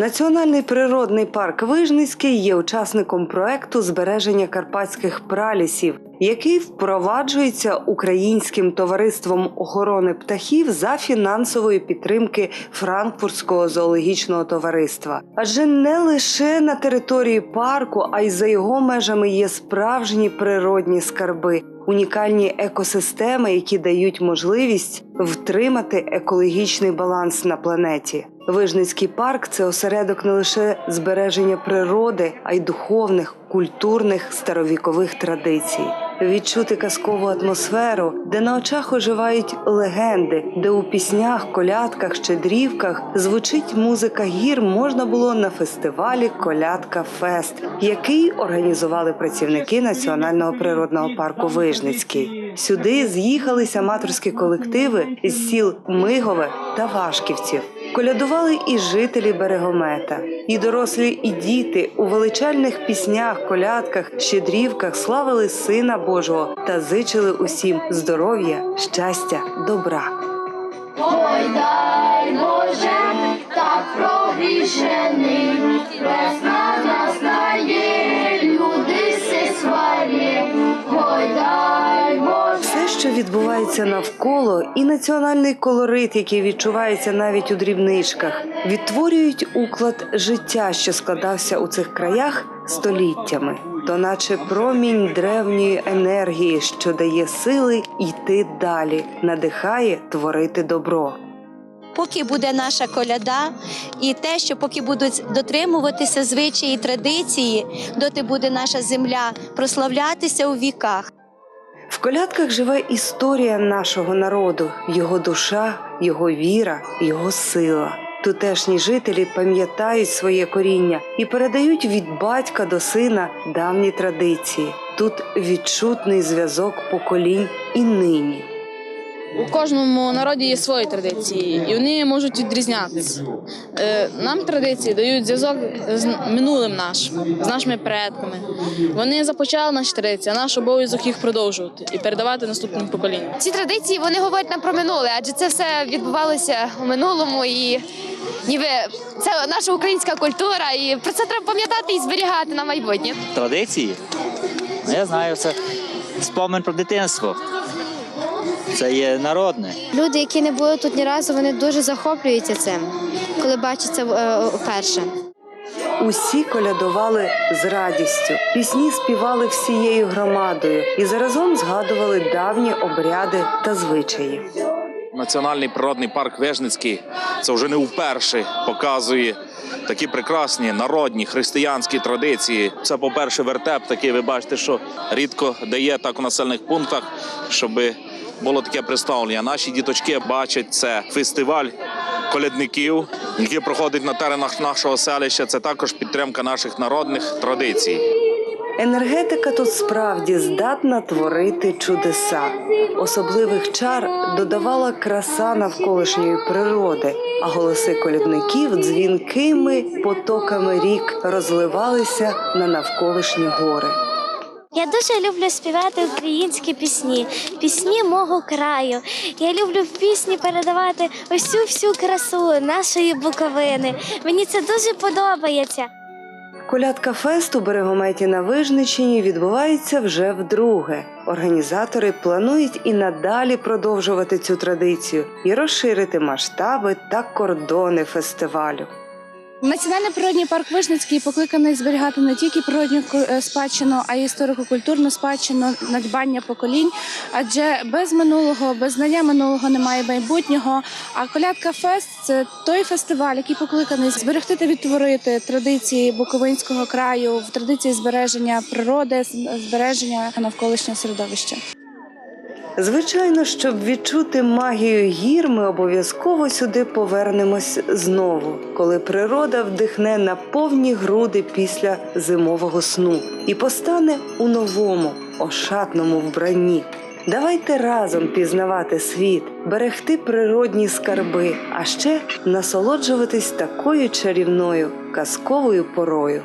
Національний природний парк Вижницький є учасником проекту збереження карпатських пралісів, який впроваджується українським товариством охорони птахів за фінансової підтримки Франкфуртського зоологічного товариства. Адже не лише на території парку, а й за його межами є справжні природні скарби. Унікальні екосистеми, які дають можливість втримати екологічний баланс на планеті. Вижницький парк це осередок не лише збереження природи, а й духовних, культурних старовікових традицій. Відчути казкову атмосферу, де на очах оживають легенди, де у піснях, колядках, щедрівках звучить музика гір, можна було на фестивалі Колядка Фест, який організували працівники Національного природного парку Вижницький. Сюди з'їхались аматорські колективи з сіл Мигове та Вашківців. Колядували і жителі берегомета, і дорослі, і діти у величальних піснях, колядках, щедрівках славили Сина Божого та зичили усім здоров'я, щастя, добра. Ой, дай Боже, так прогрішений, без настає, відбувається навколо, і національний колорит, який відчувається навіть у дрібничках, відтворюють уклад життя, що складався у цих краях століттями, то наче промінь древньої енергії, що дає сили йти далі, надихає творити добро. Поки буде наша коляда, і те, що поки будуть дотримуватися звичаї і традиції, доти буде наша земля прославлятися у віках. В колядках живе історія нашого народу, його душа, його віра, його сила. Тутешні жителі пам'ятають своє коріння і передають від батька до сина давні традиції. Тут відчутний зв'язок поколінь і нині. У кожному народі є свої традиції, і вони можуть відрізнятися. Е, Нам традиції дають зв'язок з минулим нашим, з нашими предками. Вони започали наші традиції, а наш обов'язок їх продовжувати і передавати наступним поколінням. Ці традиції вони говорять нам про минуле, адже це все відбувалося у минулому і ніби це наша українська культура, і про це треба пам'ятати і зберігати на майбутнє. традиції. Ну, я знаю, це спомин про дитинство. Це є народне. Люди, які не були тут ні разу, вони дуже захоплюються цим, коли бачать це е, вперше. Усі колядували з радістю, пісні співали всією громадою і заразом згадували давні обряди та звичаї. Національний природний парк Вежницький це вже не вперше показує такі прекрасні народні християнські традиції. Це, по-перше, вертеп такий. Ви бачите, що рідко дає так у населених пунктах, щоб було таке представлення. Наші діточки бачать це фестиваль колядників, який проходить на теренах нашого селища. Це також підтримка наших народних традицій. Енергетика тут справді здатна творити чудеса. Особливих чар додавала краса навколишньої природи, а голоси колядників дзвінкими потоками рік розливалися на навколишні гори. Я дуже люблю співати українські пісні, пісні мого краю. Я люблю в пісні передавати усю всю красу нашої буковини. Мені це дуже подобається. Колядка фесту Берегометі на Вижничині відбувається вже вдруге. Організатори планують і надалі продовжувати цю традицію і розширити масштаби та кордони фестивалю. Національний природний парк Вишницький покликаний зберігати не тільки природню е, спадщину, а й історико-культурну спадщину, надбання поколінь. Адже без минулого, без знання минулого немає майбутнього. А колядка фест це той фестиваль, який покликаний зберегти та відтворити традиції Буковинського краю в традиції збереження природи, збереження навколишнього середовища. Звичайно, щоб відчути магію гір, ми обов'язково сюди повернемось знову, коли природа вдихне на повні груди після зимового сну і постане у новому, ошатному вбранні. Давайте разом пізнавати світ, берегти природні скарби, а ще насолоджуватись такою чарівною казковою порою.